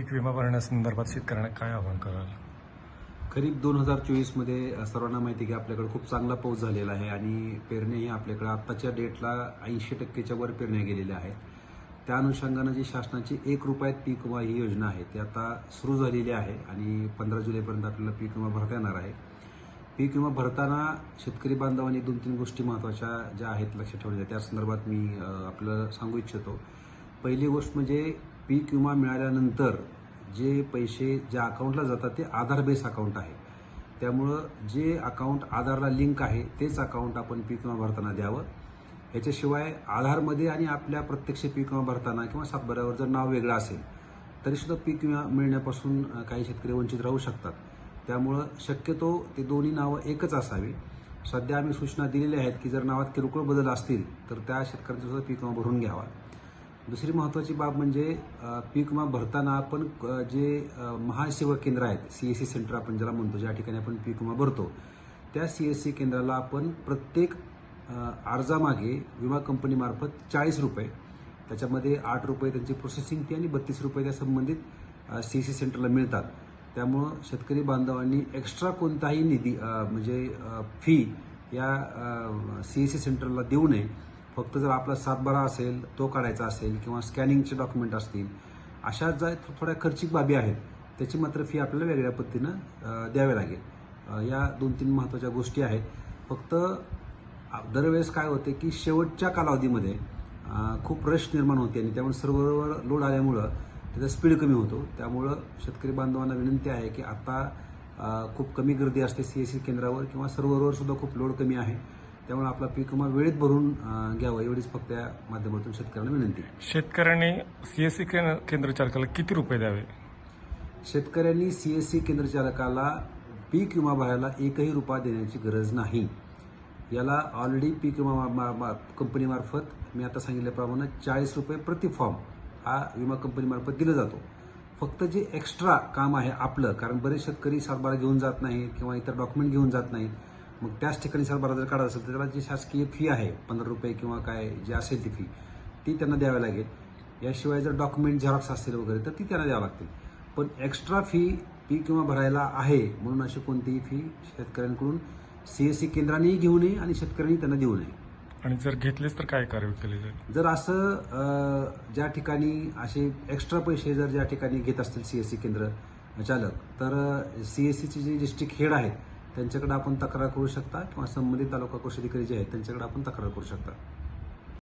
पीक विमा भरण्यासंदर्भात शेतकऱ्यांना काय आव्हान कराल? खरीप दोन हजार चोवीसमध्ये सर्वांना माहिती की आपल्याकडे खूप चांगला पाऊस झालेला आहे आणि पेरण्याही आपल्याकडे आत्ताच्या डेटला ऐंशी टक्केच्या वर पेरण्या गेलेल्या आहेत. त्या अनुषंगानं जी शासनाची एक रुपयात पीक विमा ही योजना आहे ती आता सुरू झालेली आहे आणि पंधरा जुलैपर्यंत आपल्याला पीक विमा भरता येणार आहे. पीक विमा भरताना शेतकरी बांधवांनी दोन तीन गोष्टी महत्त्वाच्या ज्या आहेत लक्षात ठेवल्या त्या संदर्भात मी आपलं सांगू इच्छितो. पहिली गोष्ट म्हणजे पीक विमा मिळाल्यानंतर जे पैसे ज्या अकाउंटला जातात ते आधार बेस अकाउंट आहे. त्यामुळं जे अकाउंट आधारला लिंक आहे तेच अकाउंट आपण पीक विमा भरताना द्यावं. याच्याशिवाय आधारमध्ये आणि आपल्या प्रत्यक्ष पीक विमा भरताना किंवा सातबाऱ्यावर जर नाव वेगळं असेल तरीसुद्धा पीक विमा मिळण्यापासून काही शेतकरी वंचित राहू शकतात. त्यामुळं शक्यतो ते दोन्ही नावं एकच असावी. सध्या आम्ही सूचना दिलेल्या आहेत की जर नावात किरकोळ बदल असतील तर त्या शेतकऱ्यांचा सुद्धा पीक विमा भरून घ्यावा. दुसरी महत्त्वाची बाब म्हणजे पीक विमा भरताना आपण जे महासेवा केंद्र आहेत सी एस सी सेंटर आपण ज्याला म्हणतो ज्या ठिकाणी आपण पीक विमा भरतो त्या सी एस सी केंद्राला आपण प्रत्येक अर्जामागे विमा कंपनीमार्फत चाळीस रुपये त्याच्यामध्ये आठ रुपये त्यांची प्रोसेसिंग फी आणि बत्तीस रुपये त्या संबंधित सी सी सेंटरला मिळतात. त्यामुळं शेतकरी बांधवांनी एक्स्ट्रा कोणताही निधी म्हणजे फी या सी एस सी सेंटरला देऊ नये. फक्त जर आपला सातबारा असेल तो काढायचा असेल किंवा स्कॅनिंगचे डॉक्युमेंट असतील अशा ज्या थोड्या खर्चिक बाबी आहेत त्याची मात्र फी आपल्याला वेगळ्या पद्धतीनं द्यावी लागेल. या दोन तीन महत्त्वाच्या गोष्टी आहेत. फक्त दरवेळेस काय होते की शेवटच्या कालावधीमध्ये खूप रश निर्माण होते आणि त्यामुळे सर्व्हरवर लोड आल्यामुळं त्याचा स्पीड कमी होतो. त्यामुळं शेतकरी बांधवांना विनंती आहे की आता खूप कमी गर्दी असते सी एस सी केंद्रावर किंवा सर्व्हरवर सुद्धा खूप लोड कमी आहे. त्यामुळे आपला पीक विमा वेळेत भरून घ्यावं एवढीच फक्त या माध्यमातून शेतकऱ्यांना विनंती. शेतकऱ्यांनी सीएससी केंद्र चालकाला किती रुपये द्यावे? शेतकऱ्यांनी सी एस सी केंद्रचालकाला पीक विमा भरायला एकही रुपया देण्याची गरज नाही. याला ऑलरेडी पीक विमा कंपनीमार्फत मी आता सांगितल्याप्रमाणे चाळीस रुपये प्रति फॉर्म हा विमा कंपनीमार्फत दिला जातो. फक्त जे एक्स्ट्रा काम आहे आपलं कारण बरेच शेतकरी सातबारा घेऊन जात नाहीत किंवा इतर डॉक्युमेंट घेऊन जात नाहीत. मग त्याच ठिकाणी सातबारा जर काढत असेल तर त्याला जी शासकीय फी आहे पंधरा रुपये किंवा काय जे असेल ती फी ती त्यांना द्यावी लागेल. याशिवाय जर डॉक्युमेंट झेरॉक्स असतील वगैरे तर ती त्यांना द्यावं लागतील. पण एक्स्ट्रा फी पीक विमा भरायला आहे म्हणून अशी कोणतीही फी शेतकऱ्यांकडून सी एस सी केंद्रानेही घेऊ नये आणि शेतकऱ्यांनी त्यांना देऊ नये. आणि जर घेतलेच तर काय कार्यवाही केली जाईल? जर असं ज्या ठिकाणी असे एक्स्ट्रा पैसे जर ज्या ठिकाणी घेत असतील सी एस सी केंद्र चालक तर सी एस सीचे जे डिस्ट्रिक्ट हेड आहेत त्यांच्याकडे आपण तक्रार करू शकता किंवा संबंधित तालुका कृषी अधिकारी जे आहेत त्यांच्याकडे आपण तक्रार करू शकता.